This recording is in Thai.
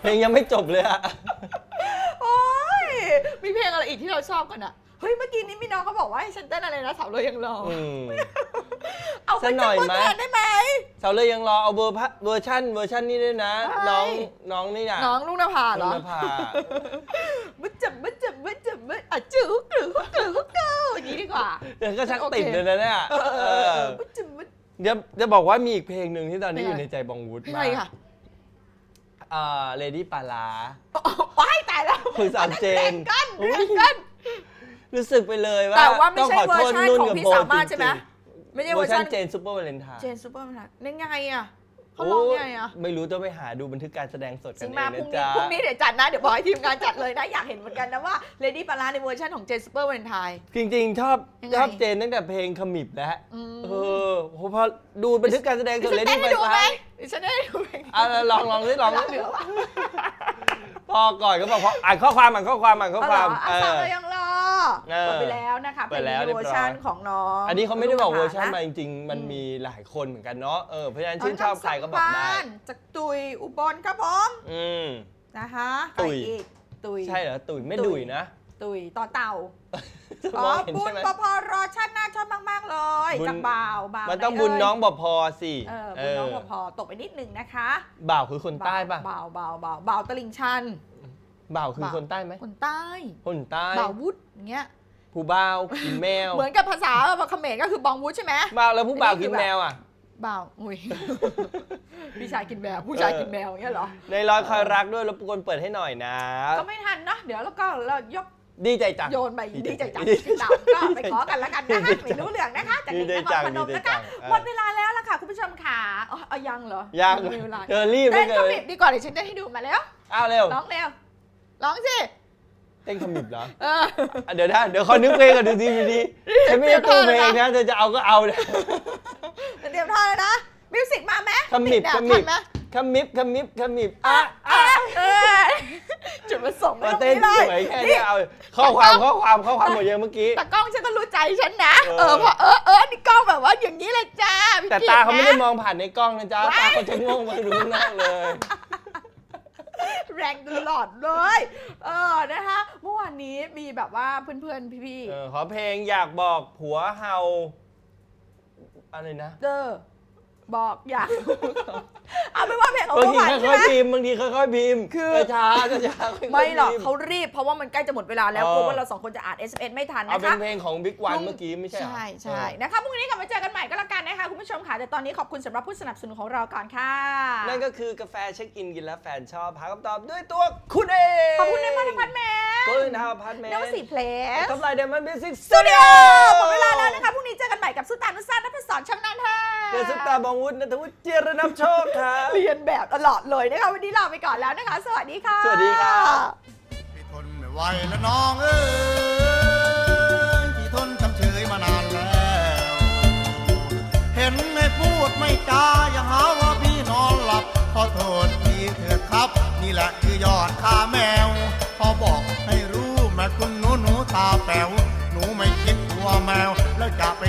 เพลงยังไม่จบเลยอะโอ้ยมีเพลงอะไรอีกที่เราชอบกันอะเฮ้ยเมื่อกี้นี้มีน้องเขาบอกว่าให้ฉันเต้นอะไรนะสาวเลยยังรอออืม เอาไปสักหน่อยไหมจับมือแทนได้ไหมเสาเลยยังรอเอาเวอร์พะเวอร์ชันเวอร์ชันนี้ด้วยนะ ใช่ น้องน้องนี่น่ะน้องลูกนภาเหรน้อองนภามึจับมึจับมึจับมึอะจื้อกรือฮุกกรือฮุกเกออย่างนี้ดีกว่า เดี๋ยวก็ชักโอเคติดเลยนะเนี่ยเออเอเออเอออมึจับมึเดี๋ยวจะบอกว่ามีอีกเพลงหนึ่งที่ตอนนี้เพลงออะไร ยู่ในใจบองวุฒิเพลงมาอะไรกค่ะ อ่าเลดี้ปาลาว้ายตายแล้วคุณสามเจนแรงกันอุ๊ยแรงกัน รู้สึกไปเลยว่าแต่ว่าไม่ต้องใช่ขอเวอโทร์ษชันนุ่นของกับพี่โบสามารถใช่ไหมจงไม่ใช่ๆเวเวออร์ร์ชัชันนเจนซูเปอร์วาเลนไทน์เจนซูเปอร์มันนั่นไงอะ เขาโอ้ร้องไงอะไม่รู้ต้องไปหาดูบันทึกการแสดงสดจกัรินงเอมางพรุ่นะงนี้จ๊ะ พรุ่งนี้เดี๋ยวจัดนะ เดี๋ยวบอกให้ทีมงานจัดเลยนะ อยากเห็นเหมือนกันนะว่าเลดี้ปาราในเวอร์ชันของเจนซูเปอร์วันไทน์จริงๆ ชอบยังไง ชอบเจนตั้งแต่เพลงขมิบแล้วอืมเออโหพอดูบันทึกการแสดงสดฉัเลนเต้ดี้นไฟให้ดูไหมฟ้าฉันได้ดูเพลงอะลองลองสิลองร้สิเหลือวะพอก่อนก็บอกพออ่านข้อความอ่านข้อความอ่านข้อเอาคเหรวาอมอะเอฟังอเลยยังรอ เออเปิดไปแล้วนะคะเปิดแล้วเป็นเวอร์ชันเรียบร้อยของน้องอันนี้เขาไม่ได้บอกเวอร์ชันะมาจริงๆ มันมีหลายคนเหมือนกันเนาะเออเพราะฉะนั้นชื่นชอบใครก็บอกได้น้งสัมพันธ์จากตุยอุบลครับผมอืม นะคะตุ๋ยใครอีกตุย ใช่เหรอตุ๋ยไม่ตุ๋ดุย ยนะตุยต่อเต่ามอ๋อองเห็นบุใช่ญไหม ปพรชาติหน้าชอบมากๆเลยบุญ จากบ่าวบ่าวมันต้องไหบุญเยน้องบอพอสิเออบุญน้องปพตกไปนิดนึงนะคะบ่าวคือคนใต้ปะบ่าวบ่าวบ่าวบ่าวตลิ่งชัน บ่าวคือบ่าว คนใต้ไหมคนใต้คนใต้บ่าววุฒอย่างเงี้ย ผู้บ่าวกินแมวเหมือนกับภาษาเขมรก็คือบองวุฒใช่ไหมบ่าวแล้วผู้บ่าวอันนี้คืกิอนแบบแมวอะบ่าวอุ้ยพี่ชายกินแมวผู้ชายกินแมวอย่างเงี้ยเหรอ ในร้อยคอยรักด้วยรบกวนเปิดให้หน่อยนะ ก็ไม่ทันเนาะเดี๋ยวแล้วก็เรายกดีใจจังโยนไปดีใจจังดีที่เราก็ไปขอกันแล้วกันนะคะไม่รู้เรื่องนะคะจากดีเด็กใจนคจัรงพนดีมใจนะจัคะงเออหมดเวลาแล้วล่ะค่ะคุณผู้ชมค่ะอ๋อเอายังเหรอยังไม่มีเวลาเธอรีบเต้ไม่นเกิขนมิบดีกว่าเดี๋ยวฉันจะให้ดูมาแล้วอ้าวเร็วร้องเร็วร้องสิเต้นขมิบเหรอเออ อะเดี๋ยวนะเดี๋ยวขอนึกเพลงก่อนดูดีดูดีฉันไม่ได้ปูเพลงนะเธอจะเอาก็เอานะเตรียมท่าเลยนะ มิวสิกมาไหมขมิบเนี่ยขมิบทันไหมขมิบขมิบขมิบอะอะเออจุดประสงค์ไม่มาตรงเต้นนี้สเลยวยแค่นี้เอาข้อความข้อความข้อความหมดยังเมื่อกี้ แต่กล้องฉันก็รู้ใจฉันนะ เออเออพอเออเออนี่กล้องแบบว่าอย่างนี้เลยจ้าพี่แต่กิ๊ตาเขาไม่ได้นะมองผ่านในกล้องนะจ๊ะตาเขาจะโง่มาดูข้างนอกเลย แรงตลอดเลย เออนะคะเมื่อวานนี้มีแบบว่าเพื่อนๆพี่เออขอเพลงอยากบอกผัวเฮาอะไรนะ ๆเด้อบอกอยาก เอาเป็นว่าเพลงของ บางเมื่อทีวานค่ใช่อยไหมๆพิมพ์บางทีค่อยๆพิมพ์คือ ช้าๆช้าๆค่อยๆไม่หรอกพิพ์เขารีบเพราะว่ามันใกล้จะหมดเวลาแล้วอ๋อกลัวว่าเราสองคนจะอ่าน s อ s ไม่ทันเอานะเป็นคะ เพลงของบิ๊กวันพรุ่งเมื่อกี้ไม่ใช่เหรอ ใช่ใช่เออนะคะพรุ่งนี้กลับมาเจอกันใหม่ก็แล้วกันนะคะคุณผู้ชมค่ะ แต่ตอนนี้ขอบคุณสำหรับผู้สนับสนุนของเราก่อนค่ะ นั่นก็คือกาแฟเช็คอินกินแล้วแฟนชอบหาคำตอบด้วยตัวคุณเองขอบคุณในพันธพัฒน์แมนก็เลยนะพัฒน์แมนนวสีเพลสทำลายเดมอนมิวสิกสสตูตูดิดิโอโอหมดเวลาแล้วนะคะพรุ่งนี้เจอ กับสุตานุสาสนัทสอนชำนาญแท้เดือนสุตาบองวุฒินัทวุฒิเจรนับโชคครัเรียนแบบตลอดเลยนะคะวันนี้ลาไปก่อนแล้วนะคะ สวัสดีค่ะ สวัสดีค่ะพี่ทนไม่ไหวแล้วน้องเออยพี่ทนจำเฉยมานานแล้ว เห็นไม่พูดไม่จาอย่าหาว่าพี่นอนหลับขอโทษพี่เถิดครับ นี่แหละคือยอดค่าแมวพอบอกให้รู้แม่คุณหนูหนูตาแป๋วหนูไม่คิดตัวแมวแล้วจะไป